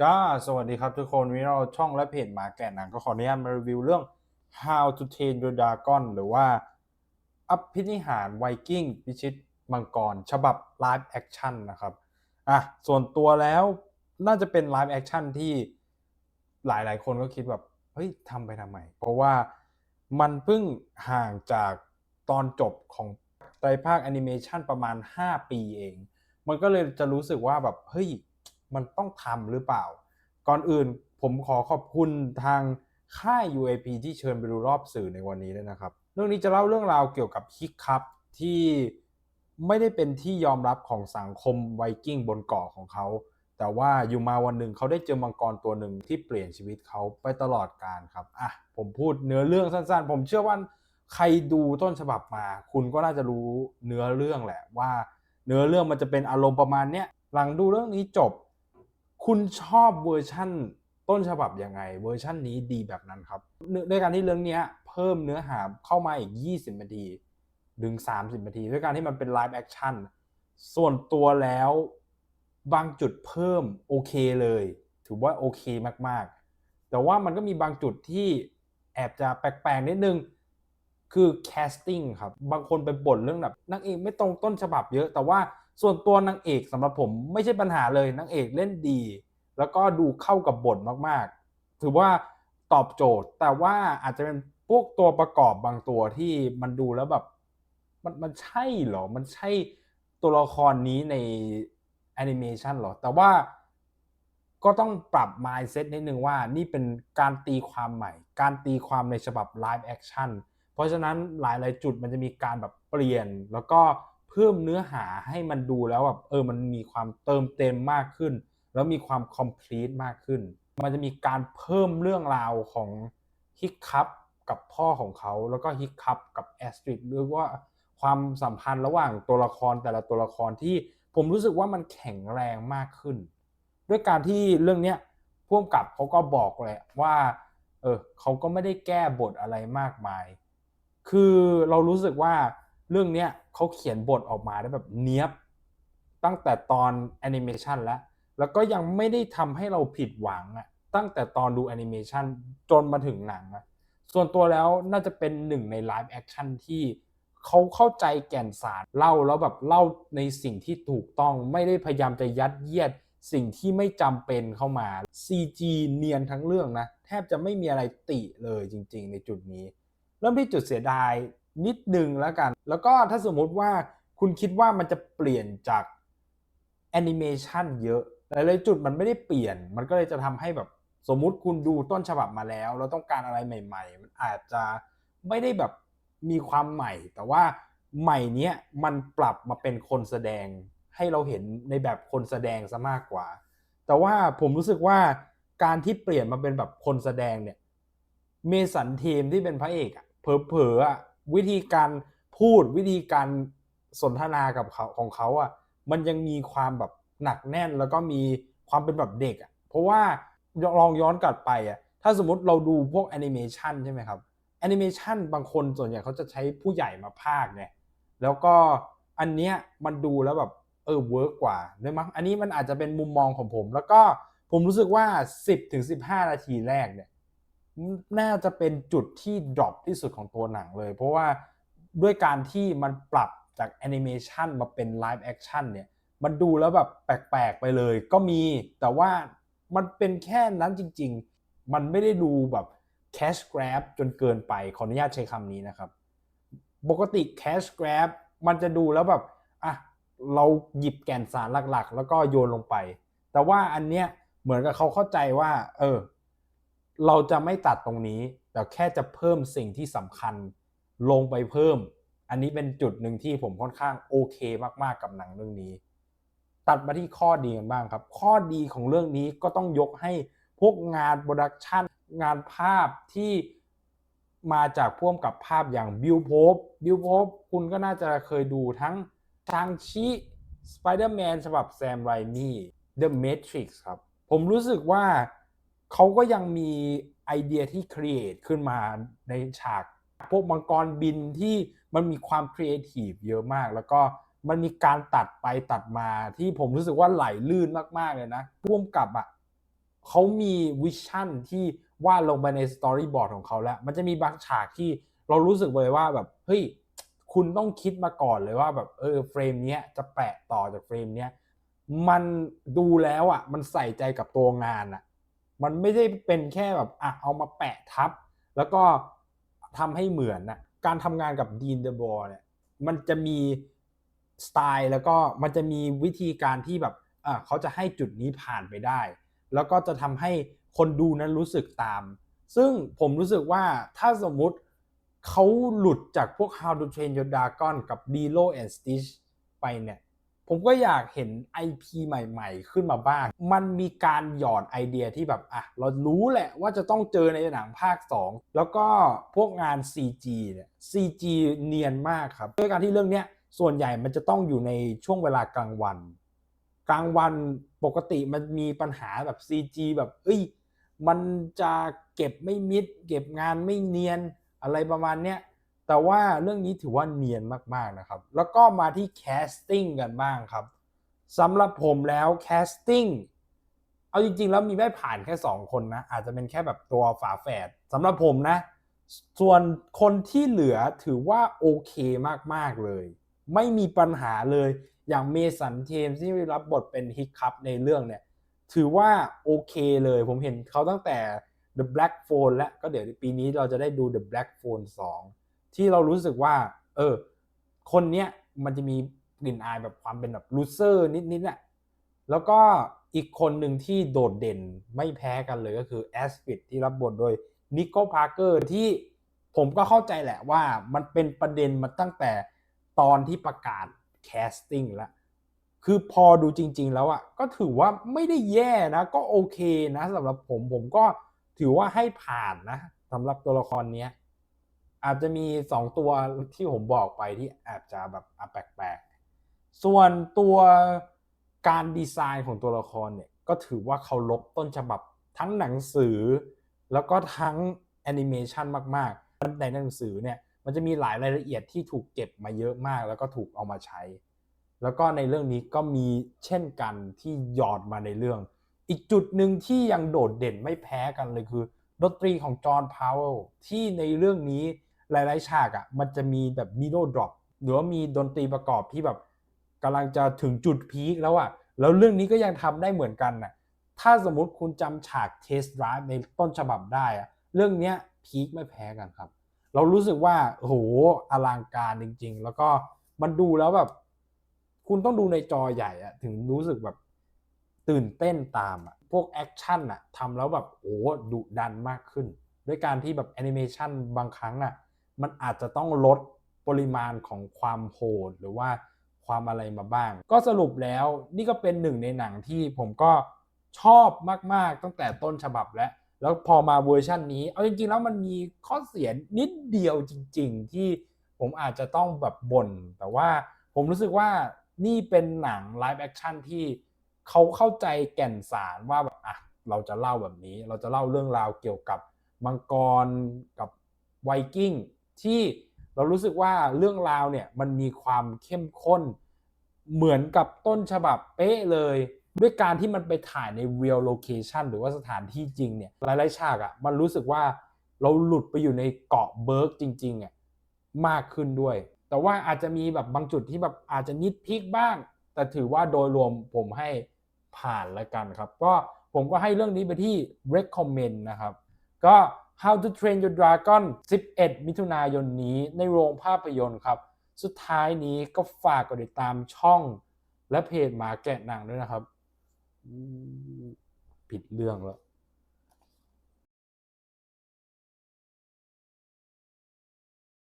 ก็สวัสดีครับทุกคนวันนี้เราช่องและเพจหมาแก่หนังก็ขออนุญาตมารีวิวเรื่อง How to Train Your Dragon หรือว่าอภินิหารไวกิ้งพิชิตมังกร ฉบับ Live Action นะครับอะส่วนตัวแล้วน่าจะเป็น Live Action ที่หลายๆ คนก็คิดแบบ เฮ้ยทำไปทำไม เพราะว่ามันเพิ่งห่างจากตอนจบของไตรภาคแอนิเมชันประมาณ 5 ปีเอง มันก็เลยจะรู้สึกว่าแบบ เฮ้ย มันต้องทำหรือเปล่า ก่อนอื่นผมขอขอบคุณทางค่าย UAP ที่เชิญไปดูรอบสื่อในวันนี้ด้วยนะครับ เรื่องนี้จะเล่าเรื่องราวเกี่ยวกับฮิกคัพที่ไม่ได้เป็นที่ยอมรับของสังคมไวกิ้งบนเกาะของเขา แต่ว่าอยู่มาวันหนึ่งเขาได้เจอมังกรตัวหนึ่งที่เปลี่ยนชีวิตเขาไปตลอดกาลครับ อะ ผมพูดเนื้อเรื่องสั้นๆ ผมเชื่อว่าใครดูต้นฉบับมา คุณก็น่าจะรู้เนื้อเรื่องแหละว่า เนื้อเรื่องมันจะเป็นอารมณ์ประมาณเนี้ย หลังดูเรื่องนี้จบ คุณชอบเวอร์ชั่นต้นฉบับยังไง เวอร์ชั่นนี้ดีแบบนั้นครับด้วยการที่เรื่องนี้เพิ่มเนื้อหาเข้ามาอีก 20 นาทีถึง 30 นาที ด้วยการที่มันเป็นไลฟ์แอคชั่นส่วนตัวแล้วบางจุดเพิ่มโอเคเลย ถือว่าโอเคมากๆ แต่ว่ามันก็มีบางจุดที่แอบจะแปลกๆนิดนึงคือแคสติ้งครับ บางคนไปบ่นเรื่องแบบนางเอกไม่ตรงต้นฉบับเยอะ แต่ว่า ส่วนตัวนางเอกสำหรับผมไม่ใช่ปัญหาเลยนางเอกเล่นดี แล้วก็ดูเข้ากับบทมากๆ ถือว่าตอบโจทย์ แต่ว่าอาจจะเป็นพวกตัวประกอบบางตัวที่มันดูแล้วแบบมันมันใช่เหรอ มันใช่ตัวละครนี้ในแอนิเมชันเหรอ แต่ว่าก็ต้องปรับ mindset นิดนึงว่านี่เป็นการตีความใหม่ การตีความในฉบับ live action เพราะฉะนั้นหลาย ๆ จุดมันจะมีการแบบเปลี่ยนแล้วก็ เพิ่มเนื้อหาให้มันดูแล้วแบบเออมันมีความเติมเต็มมากขึ้น แล้วมีความ complete มากขึ้น มันจะมีการเพิ่มเรื่องราวของฮิกคัพกับพ่อของเขาแล้วก็ฮิกคัพกับแอสตริดหรือว่าความสัมพันธ์ระหว่างตัวละครแต่ละตัวละครที่ผมรู้สึกว่ามันแข็งแรงมากขึ้น ด้วยการที่เรื่องเนี้ยพ่วงกับเขาก็บอกเลยว่าเออเขาก็ไม่ได้แก้บทอะไรมากมาย คือเรารู้สึกว่า เรื่องเนี้ยเขาเขียนบทออกมาได้แบบเนี้ยบตั้งแต่ตอนแอนิเมชันแล้ว แล้วก็ยังไม่ได้ทำให้เราผิดหวังอะตั้งแต่ตอนดูแอนิเมชันจนมาถึงหนังอะส่วนตัวแล้วน่าจะเป็นหนึ่งในไลฟ์แอคชั่นที่เขาเข้าใจแก่นสารเล่าแล้วแบบเล่าในสิ่งที่ถูกต้องไม่ได้พยายามจะยัดเยียดสิ่งที่ไม่จำเป็นเข้ามา CG เนียนทั้งเรื่องนะ แทบจะไม่มีอะไรติเลยจริง ๆ ในจุดนี้ เริ่มที่จุดเสียดาย นิดนึงแล้วกัน แล้วก็ถ้าสมมติว่าคุณคิดว่ามันจะเปลี่ยนจากแอนิเมชันเยอะหลายๆจุดมันไม่ได้เปลี่ยน มันก็เลยจะทำให้แบบสมมุติคุณดูต้นฉบับมาแล้ว เราต้องการอะไรใหม่ ๆ มันอาจจะไม่ได้แบบมีความใหม่ แต่ว่าใหม่เนี้ยมันปรับมาเป็นคนแสดงให้เราเห็นในแบบคนแสดงซะมากกว่า แต่ว่าผมรู้สึกว่าการที่เปลี่ยนมาเป็นแบบคนแสดงเนี่ย เมสันเทมที่เป็นพระเอกอะเผลอๆอะ วิธีการพูดวิธีการสนทนากับเขาของเขาอะมันยังมีความแบบหนักแน่นแล้วก็มีความเป็นแบบเด็กอะเพราะว่าลองย้อนกลับไปอะถ้าสมมติเราดูพวกแอนิเมชันใช่ไหมครับแอนิเมชันบางคนส่วนใหญ่เขาจะใช้ผู้ใหญ่มาพากย์ไงแล้วก็อันเนี้ยมันดูแล้วแบบเออเวิร์กกว่าด้วยมั้งอันนี้มันอาจจะเป็นมุมมองของผม แล้วก็ผมรู้สึกว่า 10ถึง15 นาทีแรกเนี่ย น่าจะเป็นจุดที่ดรอปที่สุดของตัวหนังเลย เพราะว่าด้วยการที่มันปรับจากแอนิเมชันมาเป็นไลฟ์แอคชั่นเนี่ยมันดูแล้วแบบแปลกๆไปเลย ก็มีแต่ว่ามันเป็นแค่นั้นจริง ๆ มันไม่ได้ดูแบบ cash grab จนเกินไปขออนุญาตใช้คำนี้นะครับ ปกติ cash grab มันจะดูแล้วแบบอะเราหยิบแก่นสารหลักๆ แล้วก็โยนลงไป แต่ว่าอันเนี้ยเหมือนกับเขาเข้าใจว่า เออ เราจะไม่ตัดตรงนี้ แต่แค่จะเพิ่มสิ่งที่สำคัญลงไปเพิ่ม อันนี้เป็นจุดหนึ่งที่ผมค่อนข้างโอเคมากๆกับหนังเรื่องนี้ ตัดมาที่ข้อดีกันบ้างครับ ข้อดีของเรื่องนี้ก็ต้องยกให้พวกงานโปรดักชันงานภาพที่มาจากพ่วงกับภาพอย่างบิลโพบบิลโพบคุณก็น่าจะเคยดูทั้งชางชิสไปเดอร์แมนฉบับแซมไรมี่ The Matrix ครับ ผมรู้สึกว่า เขาก็ยังมีไอเดียที่ครีเอทขึ้นมาในฉาก พวกมังกรบินที่มันมีความครีเอทีฟเยอะมาก แล้วก็มันมีการตัดไปตัดมาที่ผมรู้สึกว่าไหลลื่นมาก ๆ เลยนะพ่วงกับอะเขามีวิชั่นที่วาดลงไปในสตอรี่บอร์ดของเขาแล้ว มันจะมีบางฉากที่เรารู้สึกเลยว่าแบบเฮ้ยคุณต้องคิดมาก่อนเลยว่าแบบเออเฟรมเนี้ยจะแปะต่อจากเฟรมเนี้ยมันดูแล้วอะมันใส่ใจกับตัวงานอะ มันไม่ได้เป็นแค่แบบอะเอามาแปะทับ แล้วก็ทำให้เหมือนนะการทำงานกับดีนเดอะบอร์เนี่ยมันจะมีสไตล์แล้วก็มันจะมีวิธีการที่แบบอะเขาจะให้จุดนี้ผ่านไปได้ แล้วก็จะทำให้คนดูนั้นรู้สึกตาม ซึ่งผมรู้สึกว่าถ้าสมมุติเขาหลุดจากพวก How to Train Your Dragon กับ Lilo and Stitch ไปเนี่ย ผมก็อยากเห็น IP ใหม่ ๆ ขึ้นมาบ้าง มันมีการหยอดไอเดียที่แบบอะเรารู้แหละว่าจะต้องเจอในหนังภาค 2 แล้วก็พวกงาน CG เนี่ย CG เนียนมากครับด้วยการที่เรื่องเนี้ยส่วนใหญ่มันจะต้องอยู่ในช่วงเวลากลางวัน กลางวันปกติมันมีปัญหาแบบ CG แบบ เอ้ย มันจะเก็บไม่มิด เก็บงานไม่เนียนอะไรประมาณเนี้ย แต่ว่าเรื่องนี้ถือว่าเนียนมากๆนะครับ แล้วก็มาที่แคสติ้งกันบ้างครับสำหรับผมแล้วแคสติ้งเอาจริงๆ แล้วมีไม่ผ่านแค่ 2 คนนะ อาจจะเป็นแค่แบบตัวฝาแฝดสำหรับผมนะ ส่วนคนที่เหลือถือว่าโอเคมากๆเลย ไม่มีปัญหาเลยอย่างเมสันเทมส์ที่รับบทเป็นฮิกคัพในเรื่องเนี่ยถือว่าโอเคเลย ผมเห็นเขาตั้งแต่ The Black Phone และก็เดี๋ยวปีนี้เราจะได้ดู The Black Phone 2 ที่เรารู้สึกว่า เออ คนเนี้ยมันจะมีกลิ่นอายแบบความเป็นแบบลูเซอร์นิดๆน่ะแล้วก็อีกคนหนึ่งที่โดดเด่นไม่แพ้กันเลยก็คือแอสปิดที่รับบทโดยนิโคลพาร์เกอร์ที่ผมก็เข้าใจแหละว่ามันเป็นประเด็นมาตั้งแต่ตอนที่ประกาศแคสติ้งแล้วคือพอดูจริง ๆ แล้วอะก็ถือว่าไม่ได้แย่นะ ก็โอเคนะสำหรับผมผมก็ถือว่าให้ผ่านนะสำหรับตัวละครเนี้ย อาจจะมี 2 ตัวที่ผมบอกไปที่อาจจะแบบแปลกๆ ส่วนตัวการดีไซน์ของตัวละครเนี่ยก็ถือว่าเคารพต้นฉบับทั้งหนังสือ แล้วก็ทั้งแอนิเมชันมากๆ ในหนังสือเนี่ยมันจะมีหลายรายละเอียดที่ถูกเก็บมาเยอะมาก แล้วก็ถูกเอามาใช้ แล้วก็ในเรื่องนี้ก็มีเช่นกันที่หยอดมาในเรื่อง อีกจุดหนึ่งที่ยังโดดเด่นไม่แพ้กันเลยคือดนตรีของจอห์นพาวเวลที่ในเรื่องนี้ หลาย ๆ ฉากอะ่ะมันจะมีแบบนิโดดรอปหรือว่ามีดนตรีประกอบที่แบบกำลังจะถึงจุดพีคแล้วอะ่ะแล้วเรื่องนี้ก็ยังทำได้เหมือนกันน่ะถ้าสมมุติคุณจำฉากเทสต์รฟ์ในต้นฉบับได้อะเรื่องเนี้ยพีคไม่แพ้กันครับ เรารู้สึกว่าโอ้โหอลังการจริง ๆ แล้วก็มันดูแล้วแบบ คุณต้องดูในจอใหญ่อะถึงรู้สึกแบบตื่นเต้นตามอะพวกแอคชั่นอะทำแล้วแบบโอ้ดุดันมากขึ้น ด้วยการที่แบบแอนิเมชันบางครั้งอะ มันอาจจะต้องลดปริมาณของความโหดหรือว่าความอะไรมาบ้าง ก็สรุปแล้วนี่ก็เป็นหนึ่งในหนังที่ผมก็ชอบมาก ๆ ตั้งแต่ต้นฉบับแล้ว แล้วพอมาเวอร์ชันนี้ เอาจริง ๆ แล้วมันมีข้อเสียนิดเดียวจริง ๆ ที่ผมอาจจะต้องแบบบ่นแต่ว่าผมรู้สึกว่านี่เป็นหนังไลฟ์แอคชั่นที่เขาเข้าใจแก่นสารว่าแบบอะเราจะเล่าแบบนี้ เราจะเล่าเรื่องราวเกี่ยวกับมังกรกับไวกิ้ง ที่เรารู้สึกว่าเรื่องราวเนี่ยมันมีความเข้มข้น เหมือนกับต้นฉบับเป๊ะเลย ด้วยการที่มันไปถ่ายใน real location หรือว่าสถานที่จริงเนี่ยหลายๆฉากอะ่ะมันรู้สึกว่าเราหลุดไปอยู่ในเกาะเบิร์กจริงๆอะมากขึ้นด้วย แต่ว่าอาจจะมีแบบบางจุดที่แบบอาจจะนิดพิกบ้าง แต่ถือว่าโดยรวมผมให้ผ่านแล้วกันครับ ก็ผมก็ให้เรื่องนี้ไปที่ recommend นะครับ ก็ How to Train Your Dragon 11 มิถุนายนนี้ในโรงภาพยนตร์ครับ สุดท้ายนี้ก็ฝากกดติดตามช่องและเพจหมาแกะหนังด้วยนะครับ ผิดเรื่องแล้ว